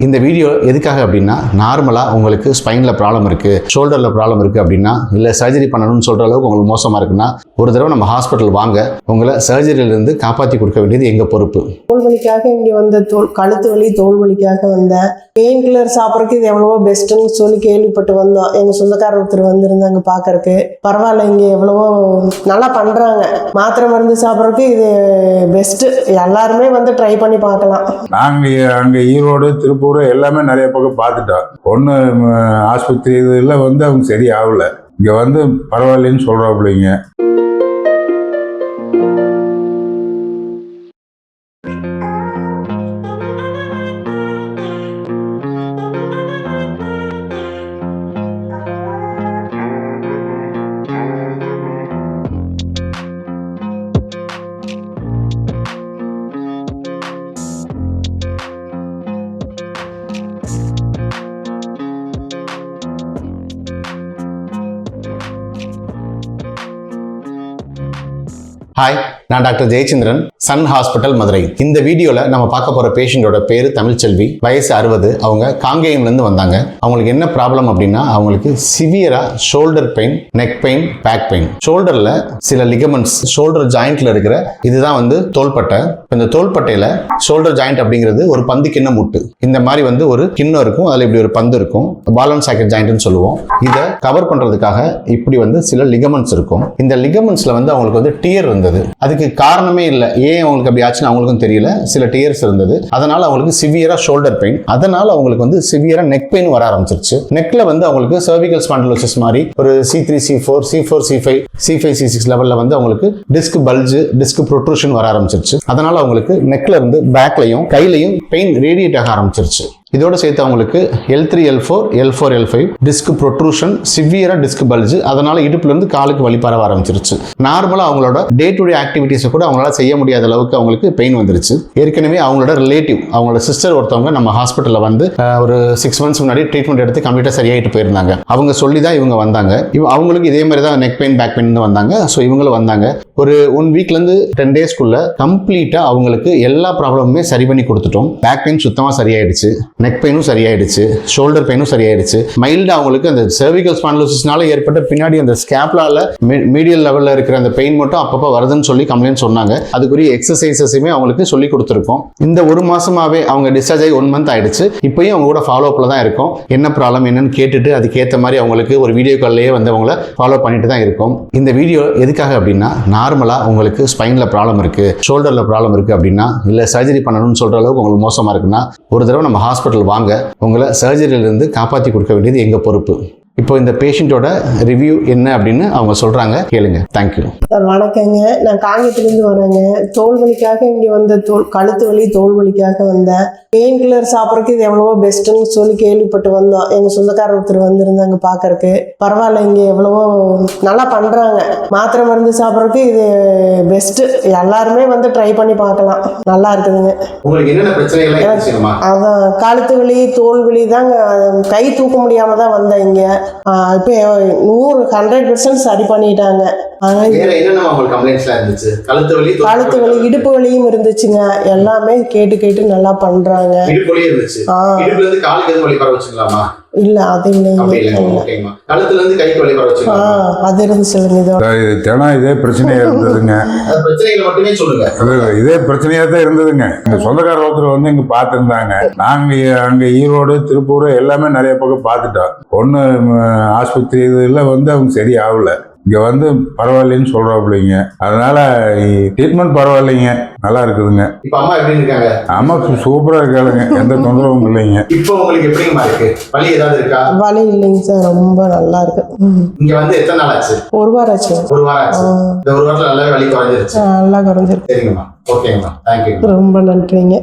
இந்த வீடியோ எதுக்காக அப்படின்னா நார்மலாக உங்களுக்கு ஸ்பைனில் ப்ராப்ளம் இருக்குது ஷோல்டரில் ப்ராப்ளம் இருக்குது அப்படின்னா இல்லை சர்ஜரி பண்ணணும்னு சொல்கிற அளவுக்கு உங்களுக்கு மோசமாக இருக்குன்னா ஒரு தடவை நம்ம ஹாஸ்பிட்டல் வாங்க உங்களை சர்ஜரியிலேருந்து காப்பாற்றி கொடுக்க வேண்டியது எங்கள் பொறுப்பு? தோல் வலிக்காக இங்கே வந்த தோல் கழுத்து வலி தோல் வலிக்காக வந்தேன் பெயின் கில்லர் சாப்பிட்றதுக்கு இது எவ்வளவோ பெஸ்ட்டுன்னு சொல்லி கேள்விப்பட்டு வந்தோம். எங்கள் சொந்தக்காரர் ஒருத்தர் வந்திருந்தாங்க பார்க்கறக்கு பரவாயில்ல இங்கே எவ்வளவோ நல்லா பண்ணுறாங்க மாத்திரை மருந்து சாப்பிட்றதுக்கு இது பெஸ்ட்டு எல்லாருமே வந்து ட்ரை பண்ணி பார்க்கலாம். நாங்கள் அங்கே ஈரோடு திருப்பூர் எல்லாமே நிறைய பக்கம் பார்த்துட்டோம் ஒன்று ஆஸ்பத்திரி இதில் வந்து அவங்க சரி இங்கே வந்து பரவாயில்லைன்னு சொல்கிறாப்புலைங்க ஹாய் நான் doctor Jayachandran Sun hospital Madurai. இந்த வீடியோவில் நம்ம பார்க்க போகிற பேஷண்ட்டோட பேர் தமிழ்ச்செல்வி வயசு அறுபது. அவங்க காங்கேயம்லேருந்து வந்தாங்க. அவங்களுக்கு என்ன ப்ராப்ளம் அப்படின்னா அவங்களுக்கு சிவியராக shoulder pain neck pain back pain ஷோல்டரில் சில லிகமெண்ட்ஸ் ஷோல்டர் ஜாயிண்ட்ல இருக்கிற இதுதான் வந்து தோள்பட்டை. இந்த தோள்பட்டையில் ஷோல்டர் ஜாயிண்ட் அப்படிங்கிறது ஒரு பந்து கிண்ண முட்டு. இந்த மாதிரி வந்து ஒரு கிண்ணம் இருக்கும். அதில் இப்படி ஒரு பந்து இருக்கும். பாலன் சாக்கெட் ஜாயிண்ட்னு சொல்லுவோம். இதை கவர் பண்ணுறதுக்காக இப்படி வந்து சில லிகமெண்ட்ஸ் இருக்கும். இந்த லிகமெண்ட்ஸில் வந்து அவங்களுக்கு வந்து டியர் இருந்தது. அதுக்கு காரணமே இல்லை. ஏன் அவங்களுக்கு அப்படி ஆச்சுன்னு அவங்களுக்கும் தெரியல. சில டியர்ஸ் இருந்தது. அதனால அவங்களுக்கு சிவியரா ஷோல்டர் பெயின் அதனால அவங்களுக்கு வந்து சிவியரா நெக் பெயின் வர ஆரம்பிச்சிருச்சு. நெக்ல வந்து அவங்களுக்கு சர்விகல் ஸ்பாண்டலோசிஸ் மாதிரி ஒரு C three C four C four C five C five C six லெவலில் வந்து அவங்களுக்கு டிஸ்க் பல்ஜ் டிஸ்க் ப்ரொட்ரூஷன் வர ஆரம்பிச்சிருச்சு. அதனால அவங்களுக்கு நெக்ல இருந்து பேக்லையும் கையிலையும் பெயின் ரேடியேட் ஆக ஆரம்பிச்சிருச்சு. இதோட சேர்த்து அவங்களுக்கு L three L four L four L five disc protrusion சிவியராக disc bulge அதனால் இடுப்புலேருந்து காலுக்கு வழி பரவ ஆரம்பிச்சிருச்சு நார்மலாக அவங்களோட டே டு டே ஆக்டிவிட்டீஸை கூட அவங்களால செய்ய முடியாத அளவுக்கு அவங்களுக்கு பெயின் வந்துருச்சு. ஏற்கனவே அவங்களோட ரிலேட்டிவ் அவங்களோட சிஸ்டர் ஒருத்தவங்க நம்ம ஹாஸ்பிட்டலில் வந்து ஒரு சிக்ஸ் மந்த்ஸ் முன்னாடி ட்ரீட்மெண்ட் எடுத்து கம்ப்ளீட்டாக சரியாயிட்டு போயிருந்தாங்க. அவங்க சொல்லி தான் இவங்க வந்தாங்க. இவ அவங்களுக்கு இதே மாதிரி தான் நெக் பெயின் பேக் பெயின் வந்தாங்க. ஸோ இவங்களும் வந்தாங்க. ஒரு ஒன் வீக்லேருந்து டென் டேஸ்க்குள்ள கம்ப்ளீட்டாக அவங்களுக்கு எல்லா ப்ராப்ளமுமே சரி பண்ணி கொடுத்துட்டோம். பேக் பெயின் சுத்தமாக சரியாயிடுச்சு. நெக் பெயினும் சரியாயிடுச்சு ஷோல்டர் பெயினும் சரியாயிடுச்சு. மைல்டாக அவங்களுக்கு அந்த சர்விகல் ஸ்பான்லோசிஸ்னால ஏற்பட்ட பின்னாடி அந்த ஸ்கேப்லால மீடியல் லெவலில் இருக்கிற அந்த பெயின் மட்டும் அப்பப்போ வருதுன்னு சொல்லி கம்ப்ளைண்ட் சொன்னாங்க. அதுக்குரிய எக்ஸசைசஸுமே அவங்களுக்கு சொல்லி கொடுத்துருக்கோம். இந்த ஒரு மாசமாவே அவங்க டிஸ்சார்ஜ் ஆகி ஒன் மந்த் ஆயிடுச்சு. இப்பயும் அவங்க கூட ஃபாலோ அப்ல தான் இருக்கும். என்ன ப்ராப்ளம் என்னன்னு கேட்டுட்டு அதுக்கேற்ற மாதிரி அவங்களுக்கு ஒரு வீடியோ கால்லேயே வந்து அவங்கள ஃபாலோ பண்ணிட்டு தான் இருக்கும். இந்த வீடியோ எதுக்காக அப்படின்னா நார்மலாக உங்களுக்கு ஸ்பைனில் ப்ராப்ளம் இருக்குது ஷோல்டரில் ப்ராப்ளம் இருக்குது அப்படின்னா இல்லை சர்ஜரி பண்ணணும்னு சொல்கிற அளவுக்கு உங்களுக்கு மோசமாக இருக்குன்னா ஒரு தடவை நம்ம ஹாஸ்பிட்டல் வாங்க உங்களை சர்ஜரியிலிருந்து காப்பாற்றி கொடுக்க வேண்டியது எங்கள் பொறுப்பு? இப்போ இந்த பேஷண்ட்டோட ரிவ்யூ என்ன அப்படின்னு அவங்க சொல்கிறாங்க கேளுங்க. தேங்க்யூ சார் வணக்கங்க. நான் காங்கேயத்துலேருந்து வரேங்க. தோல் வலிக்காக இங்கே வந்த தோல் கழுத்து வலி தோல் வலிக்காக வந்தேன் பெயின் கில்லர் சாப்பிட்றதுக்கு இது எவ்வளவோ பெஸ்ட்டுன்னு சொல்லி கேள்விப்பட்டு வந்தோம். எங்கள் சொந்தக்காரர் ஒருத்தர் வந்திருந்தாங்க பார்க்கறக்கு பரவாயில்ல இங்கே எவ்வளவோ நல்லா பண்ணுறாங்க மாத்திரை மருந்து சாப்பிட்றதுக்கு இது பெஸ்ட்டு எல்லாருமே வந்து ட்ரை பண்ணி பார்க்கலாம். நல்லா இருக்குதுங்க. உங்களுக்கு என்னென்ன பிரச்சனைகள் அதான் கழுத்து வலி தோல் வலி தாங்க கை தூக்க முடியாம தான் வந்தேன் இங்கே. இப்போ நூறு ஹண்ட்ரட் பர்சன்ட் சரி பண்ணிட்டாங்க. கழுத்து வலி கழுத்து வலி இடுப்பு வலியும் இருந்துச்சுங்க. எல்லாமே கேட்டு கேட்டு நல்லா பண்றாங்க. இல்ல அது இல்லைங்க கழுத்துல இருந்து கைக்கு அது இது. தினம் இதே பிரச்சனையாக இருந்ததுங்க. அது பிரச்சனைகளை மட்டுமே சொல்லுங்க. அது இதே பிரச்சனையாக தான் இருந்ததுங்க. இந்த சொந்தக்கார ஒருத்தர் வந்து இங்கே பார்த்துருந்தாங்க. நாங்கள் அங்கே ஈரோடு திருப்பூர் எல்லாமே நிறைய பக்கம் பார்த்துட்டோம். ஒன்று ஆஸ்பத்திரி இதில் வந்து அவங்க சரி ஆகல இங்கே வந்து பரவாயில்லைன்னு சொல்கிறாப்புலைங்க அதனால ட்ரீட்மெண்ட் பரவாயில்லைங்க. நல்லா இருக்குதுங்க. இப்ப அம்மா எப்படி இருக்காங்க? அம்மா சூப்பராக இருக்காளுங்க. எந்த தொந்தரவும் இல்லைங்க. இப்போ உங்களுக்கு எப்படிங்கம்மா இருக்கு? வலி ஏதாவது இருக்கா? வலி இல்லைங்க சார். ரொம்ப நல்லா இருக்கு. இங்க வந்து எத்தனை நாள் ஆச்சு? ஒரு வாரம் ஆச்சு. ஒரு வாரம் ஆச்சு. இந்த ஒரு வாரத்துல நல்லாவே வலி குறைஞ்சிருச்சு. நல்லா குறைஞ்சிருக்கு. சரிங்கம்மா. ஓகேங்கம்மா. தேங்க்யூ ரொம்ப நன்றிங்க.